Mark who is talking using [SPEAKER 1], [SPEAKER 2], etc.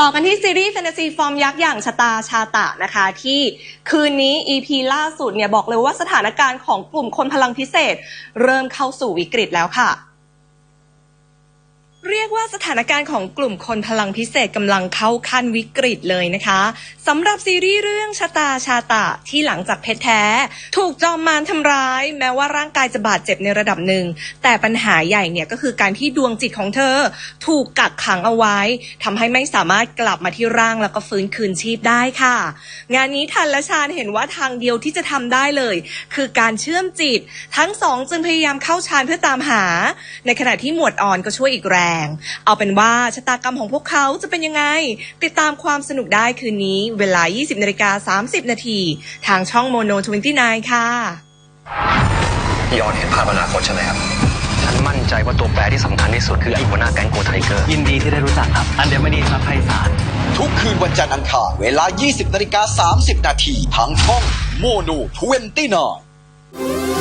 [SPEAKER 1] ต่อกันที่ซีรีส์แฟนตาซีฟอร์มยักษ์อย่างชะตาชาตะนะคะ ที่คืนนี้ EP ล่าสุดเนี่ยบอกเลยว่าสถานการณ์ของกลุ่มคนพลังพิเศษ เริ่มเข้าสู่วิกฤตแล้วค่ะ กว่าสถานการณ์ของกลุ่มคนพลังพิเศษกำลังเข้าขั้นวิกฤตเลยนะคะสำหรับซีรีส์เรื่องชะตาชาตะที่หลังจากเพชรแท้ ถูกจอมมารทำร้าย แม้ว่าร่างกายจะบาดเจ็บในระดับหนึ่ง แต่ปัญหาใหญ่เนี่ยก็คือการที่ดวงจิตของเธอ ถูกกักขังเอาไว้ทำให้ไม่สามารถกลับมาที่ร่างแล้วก็ฟื้นคืนชีพได้ค่ะ งานนี้ทันและชาญเห็นว่าทางเดียวที่จะทำได้เลย คือการเชื่อมจิต ทั้งสองจึงพยายามเข้าฌานเพื่อตามหา ในขณะที่หมวดอ่อนก็ช่วยอีกแรงเอาเป็นว่าชะตากรรมของพวกเขาจะเป็นยังไง ติดตามความสนุกได้คืนนี้ เวลา 20นาฬิกา30 นาทีทางช่องโมโน29 ค่ะ
[SPEAKER 2] ยอนเห็นภาพอนาคตใช่ไหมครับ
[SPEAKER 3] ฉันมั่นใจว่าตัวแปรที่สำคัญที่สุดคือไอ้หัวหน้าแก๊งโกไทเกอร์
[SPEAKER 4] ยินดีที่ได้รู้จักครับ อันเดมณีครับไพศาล
[SPEAKER 5] ทุกคืนวันจันทร์อังคาร เวลา 20นาฬิกา30 นาทีทางช่องโมโน29